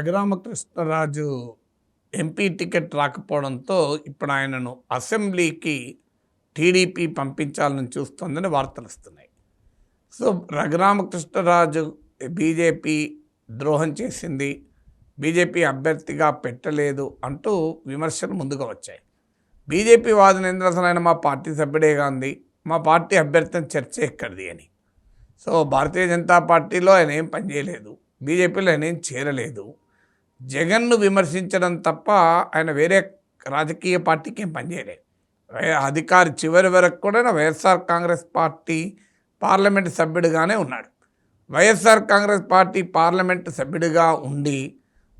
Raghuramakrishnaraju MP ticket రాకపోవడంతో ఇప్పుడు ఆయనను అసెంబ్లీకి టీడీపీ పంపించాలని చూస్తోందని వార్తలు వస్తున్నాయి. సో రఘురామకృష్ణరాజు బీజేపీ ద్రోహం చేసింది బీజేపీ అభ్యర్థిగా పెట్టలేదు అంటూ విమర్శలు ముందుకు వచ్చాయి. బీజేపీ వాదన ఆయన మా పార్టీ సభ్యుడేగా ఉంది మా పార్టీ అభ్యర్థిని చర్చ ఎక్కడిది అని. సో భారతీయ జనతా పార్టీలో ఆయన ఏం పనిచేయలేదు బీజేపీలో ఆయన ఏం చేరలేదు జగన్ను విమర్శించడం తప్ప ఆయన వేరే రాజకీయ పార్టీకి ఏం పనిచేయలేదు అధికారి చివరి వరకు కూడా వైఎస్ఆర్ కాంగ్రెస్ పార్టీ పార్లమెంట్ సభ్యుడిగానే ఉన్నాడు. వైఎస్ఆర్ కాంగ్రెస్ పార్టీ పార్లమెంట్ సభ్యుడిగా ఉండి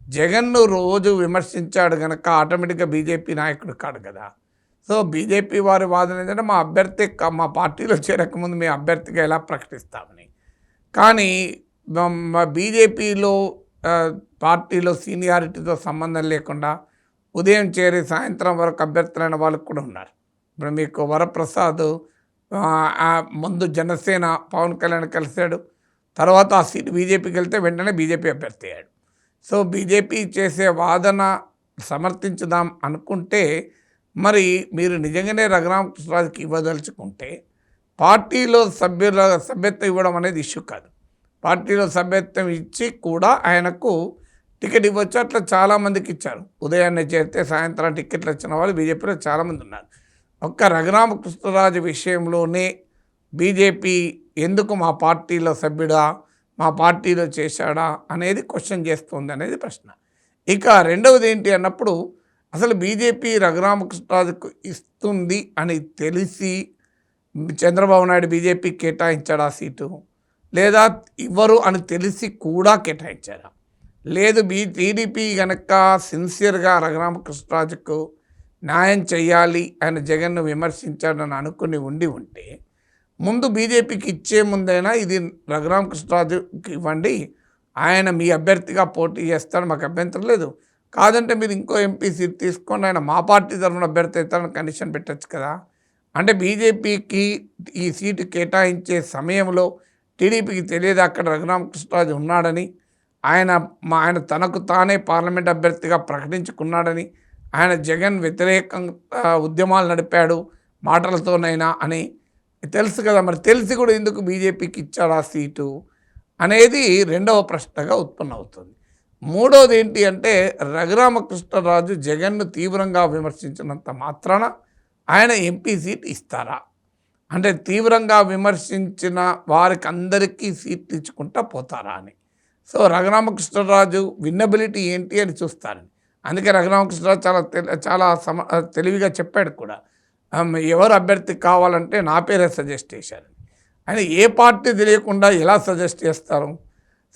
జగన్ను రోజు విమర్శించాడు కనుక ఆటోమేటిక్గా బీజేపీ నాయకుడు కాడు కదా. సో బీజేపీ వారి వాదన ఏంటంటే మా అభ్యర్థి మా పార్టీలో చేరకముందు మీ అభ్యర్థిగా ఎలా ప్రకటిస్తామని. కానీ మా- బీజేపీలో పార్టీలో సీనియారిటీతో సంబంధం లేకుండా ఉదయం చేరి సాయంత్రం వరకు అభ్యర్థులైన వాళ్ళు కూడా ఉన్నారు. ఇప్పుడు మీకు వరప్రసాద్ ముందు జనసేన పవన్ కళ్యాణ్ కలిశాడు. తర్వాత ఆ సీట్ బీజేపీకి వెళ్తే వెంటనే బీజేపీ అభ్యర్థి అయ్యాడు. సో బీజేపీ చేసే వాదన సమర్థించుదాం అనుకుంటే మరి మీరు నిజంగానే రఘురామకృష్ణరాజుకి ఇవ్వదలుచుకుంటే పార్టీలో సభ్యుల సభ్యత్వం ఇవ్వడం అనేది ఇష్యూ కాదు. పార్టీలో సభ్యత్వం ఇచ్చి కూడా ఆయనకు టికెట్ ఇవ్వచ్చు. అట్లా చాలామందికి ఇచ్చారు. ఉదయాన్నే చేరితే సాయంత్రం టికెట్లు వచ్చిన వాళ్ళు బీజేపీలో చాలామంది ఉన్నారు. ఒక్క రఘురామకృష్ణరాజు విషయంలోనే బీజేపీ ఎందుకు మా పార్టీలో సభ్యుడా మా పార్టీలో చేశాడా అనేది క్వశ్చన్ చేస్తుంది అనేది ప్రశ్న. ఇక రెండవది ఏంటి అన్నప్పుడు అసలు బీజేపీ రఘురామకృష్ణరాజుకు ఇస్తుంది అని తెలిసి చంద్రబాబు నాయుడు బీజేపీ కేటాయించాడా సీటు? లేదా ఇవ్వరు అని తెలిసి కూడా కేటాయించారా. లేదు మీ టీడీపీ కనుక సిన్సియర్గా రఘురామకృష్ణరాజుకు న్యాయం చేయాలి ఆయన జగన్ను విమర్శించాడని అనుకుని ఉండి ఉంటే ముందు బీజేపీకి ఇచ్చే ముందైనా ఇది రఘురామకృష్ణరాజుకి ఇవ్వండి. ఆయన మీ అభ్యర్థిగా పోటీ చేస్తాడు మాకు అభ్యంతరం లేదు. కాదంటే మీరు ఇంకో ఎంపీ సీట్ తీసుకొని ఆయన మా పార్టీ తరఫున అభ్యర్థి అవుతారని కండిషన్ పెట్టచ్చు కదా. అంటే బీజేపీకి ఈ సీటు కేటాయించే సమయంలో టీడీపీకి తెలియదు అక్కడ రఘురామకృష్ణరాజు ఉన్నాడని ఆయన మా ఆయన తనకు తానే పార్లమెంట్ అభ్యర్థిగా ప్రకటించుకున్నాడని ఆయన జగన్ వ్యతిరేకంగా ఉద్యమాలు నడిపాడు మాటలతోనైనా అని తెలుసు కదా మరి. తెలిసి కూడా ఎందుకు బీజేపీకి ఇచ్చాడు ఆ సీటు అనేది రెండవ ప్రశ్నగా ఉత్పన్న అవుతుంది. మూడవది ఏంటి అంటే రఘురామకృష్ణరాజు జగన్ను తీవ్రంగా విమర్శించినంత మాత్రాన ఆయన ఎంపీ సీట్ ఇస్తారా? అంటే తీవ్రంగా విమర్శించిన వారికి అందరికీ సీట్లు ఇచ్చుకుంటా పోతారా అని. సో రఘురామకృష్ణరాజు విన్నబిలిటీ ఏంటి అని చూస్తారని. అందుకే రఘురామకృష్ణరాజు చాలా తెలి చాలా సమ తెలివిగా చెప్పాడు కూడా. ఎవరు అభ్యర్థి కావాలంటే నా పేరే సజెస్ట్ చేశారని. ఆయన ఏ పార్టీ తెలియకుండా ఎలా సజెస్ట్ చేస్తారు?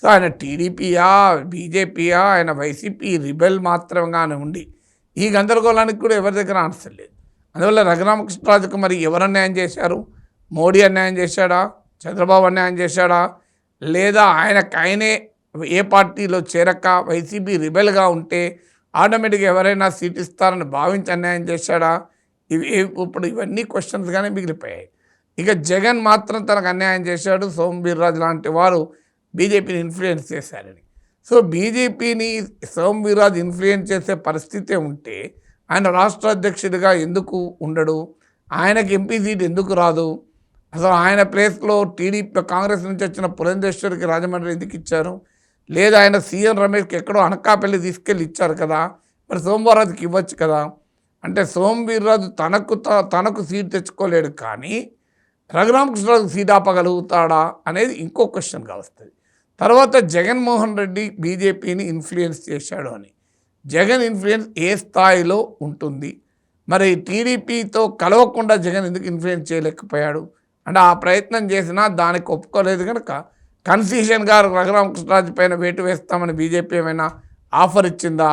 సో ఆయన టీడీపీయా బీజేపీయా ఆయన వైసీపీ రిబెల్ మాత్రంగానే ఉండి ఈ గందరగోళానికి కూడా ఎవరి దగ్గర ఆన్సర్ లేదు. అందువల్ల రఘురామకృష్ణరాజుకు మరి ఎవరు అన్యాయం చేశారు? మోడీ అన్యాయం చేశాడా? చంద్రబాబు అన్యాయం చేశాడా? లేదా ఆయనకు ఆయనే ఏ పార్టీలో చేరక వైసీపీ రిబెల్గా ఉంటే ఆటోమేటిక్గా ఎవరైనా సీట్ ఇస్తారని భావించి అన్యాయం చేశాడా? ఇవి ఇప్పుడు ఇవన్నీ క్వశ్చన్స్గానే మిగిలిపోయాయి. ఇక జగన్ మాత్రం తనకు అన్యాయం చేశాడు. సోమవీర్రాజు లాంటి వారు బీజేపీని ఇన్ఫ్లుయెన్స్ చేశారని. సో బీజేపీని సోమవీర్రాజు ఇన్ఫ్లుయెన్స్ చేసే పరిస్థితి ఉంటే ఆయన రాష్ట్ర అధ్యక్షుడిగా ఎందుకు ఉండడు? ఆయనకి ఎంపీ సీట్ ఎందుకు రాదు? అసలు ఆయన ప్లేస్లో టీడీపీ కాంగ్రెస్ నుంచి వచ్చిన పురంధేశ్వరికి రాజమండ్రి ఎందుకు ఇచ్చారు? లేదా ఆయన సీఎం రమేష్కి ఎక్కడో అనకాపల్లి తీసుకెళ్ళి ఇచ్చారు కదా? మరి సోమవారాజుకి ఇవ్వచ్చు కదా? అంటే సోమవీర్రాజు తనకు త- తనకు సీట్ తెచ్చుకోలేడు కానీ రఘురామకృష్ణరాజు సీట్ ఆపగలుగుతాడా అనేది ఇంకో క్వశ్చన్గా వస్తుంది. తర్వాత జగన్మోహన్ రెడ్డి బీజేపీని ఇన్ఫ్లుయెన్స్ చేశాడు అని. జగన్ ఇన్ఫ్లుయెన్స్ ఏ స్థాయిలో ఉంటుంది? మరి టీడీపీతో కలవకుండా జగన్ ఎందుకు ఇన్ఫ్లుయెన్స్ చేయలేకపోయాడు? అంటే ఆ ప్రయత్నం చేసినా దానికి ఒప్పుకోలేదు కనుక కన్సీషన్ గారు రఘురామకృష్ణరాజు పైన వేటు వేస్తామని బీజేపీ ఏమైనా ఆఫర్ ఇచ్చిందా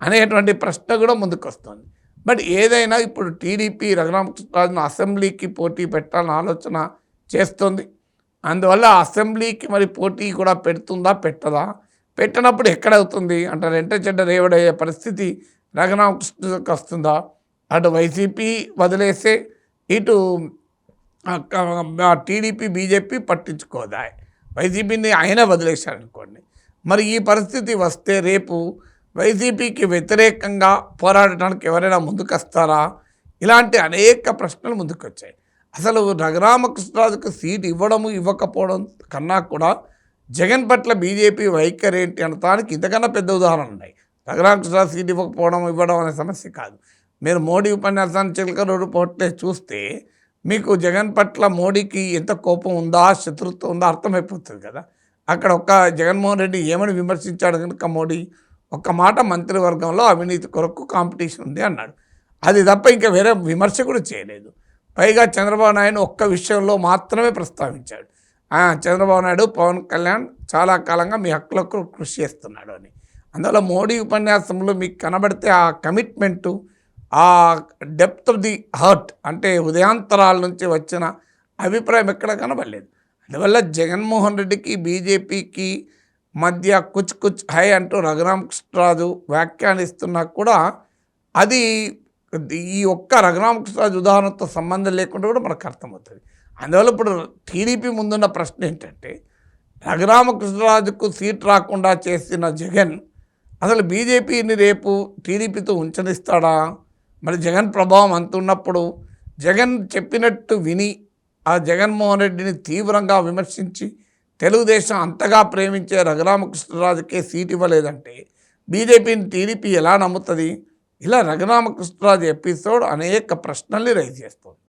అనేటువంటి ప్రశ్న కూడా ముందుకు వస్తుంది బట్ ఏదైనా ఇప్పుడు టీడీపీ రఘురామకృష్ణరాజును అసెంబ్లీకి పోటీ పెట్టాలని ఆలోచన చేస్తుంది. అందువల్ల అసెంబ్లీకి మరి పోటీ కూడా పెడుతుందా పెట్టదా? పెట్టినప్పుడు ఎక్కడవుతుంది? అంటే ఎంట చెడ్డ రేవడయ్యే పరిస్థితి రఘురామకృష్ణకి వస్తుందా? అటు వైసీపీ వదిలేస్తే ఇటు టీడీపీ బీజేపీ పట్టించుకోదా? వైసీపీని ఆయన వదిలేశారు అనుకోండి మరి ఈ పరిస్థితి వస్తే రేపు వైసీపీకి వ్యతిరేకంగా పోరాడటానికి ఎవరైనా ముందుకొస్తారా? ఇలాంటి అనేక ప్రశ్నలు ముందుకొచ్చాయి. అసలు రఘురామకృష్ణరాజుకు సీట్ ఇవ్వడము ఇవ్వకపోవడం కన్నా కూడా జగన్ పట్ల బీజేపీ వైఖరి ఏంటి అనడానికి ఇంతకన్నా పెద్ద ఉదాహరణ ఉన్నాయి. రఘురామకృష్ణరాజు సీట్ ఇవ్వకపోవడం ఇవ్వడం అనే సమస్య కాదు. మీరు మోడీ ఉపన్యాసాన్ని చిలక పోట్లే చూస్తే మీకు జగన్ పట్ల మోడీకి ఎంత కోపం ఉందా శత్రుత్వం ఉందా అర్థమైపోతుంది కదా. అక్కడ ఒక్క జగన్మోహన్ రెడ్డి ఏమని విమర్శించాడు కనుక మోడీ ఒక్క మాట మంత్రివర్గంలో అవినీతి కొరకు కాంపిటీషన్ ఉంది అన్నాడు. అది తప్ప ఇంకా వేరే విమర్శ కూడా చేయలేదు. పైగా చంద్రబాబు నాయుడు ఒక్క విషయంలో మాత్రమే ప్రస్తావించాడు. చంద్రబాబు నాయుడు పవన్ కళ్యాణ్ చాలా కాలంగా మీ హక్కులకు కృషి చేస్తున్నాడు అని. అందువల్ల మోడీ ఉపన్యాసంలో మీకు కనబడితే ఆ కమిట్మెంటు ఆ డెప్త్ ఆఫ్ ది హర్ట్ అంటే ఉదయాంతరాల నుంచి వచ్చిన అభిప్రాయం ఎక్కడ కనబడలేదు. అందువల్ల జగన్మోహన్ రెడ్డికి బీజేపీకి మధ్య కుచ్ కుచ్ హై అంటూ రఘురామకృష్ణరాజు వ్యాఖ్యానిస్తున్నా కూడా అది ఈ ఒక్క రఘురామకృష్ణరాజు ఉదాహరణతో సంబంధం లేకుండా కూడా మనకు అర్థమవుతుంది. అందువల్ల ఇప్పుడు టీడీపీ ముందున్న ప్రశ్న ఏంటంటే రఘురామకృష్ణరాజుకు సీట్ రాకుండా చేసిన జగన్ అసలు బీజేపీని రేపు టీడీపీతో ఉంచనిస్తాడా? మరి జగన్ ప్రభావం అంత ఉన్నప్పుడు జగన్ చెప్పినట్టు విని ఆ జగన్మోహన్ రెడ్డిని తీవ్రంగా విమర్శించి తెలుగుదేశం అంతగా ప్రేమించే రఘురామకృష్ణరాజుకే సీట్ ఇవ్వలేదంటే బీజేపీని టీడీపీ ఎలా నమ్ముతుంది? ఇలా రఘురామకృష్ణరాజు ఎపిసోడ్ అనేక ప్రశ్నల్ని రైజ్ చేస్తుంది.